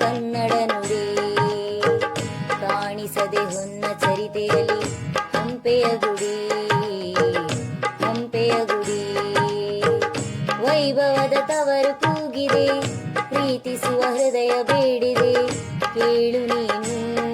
ಕನ್ನಡ ನುಡಿ ಕಾಣಿಸದೆ ಹೊನ್ನ ಚರಿತೆಯಲ್ಲಿ ಹಂಪೆಯ ಗುಡಿ ಹಂಪೆಯ ಗುಡಿ. ವೈಭವದ ತವರು ಕೂಗಿದೆ, ಪ್ರೀತಿಸುವ ಹೃದಯ ಬೇಡಿದೆ. ಕೇಳು ನೀನು.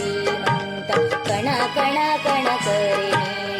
ीमन्त कण कण कण कणकरेणे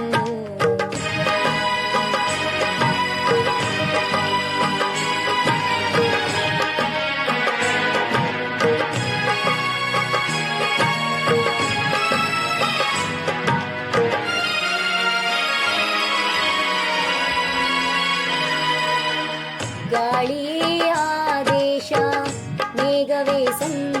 ळीयादेश मेघवे सन्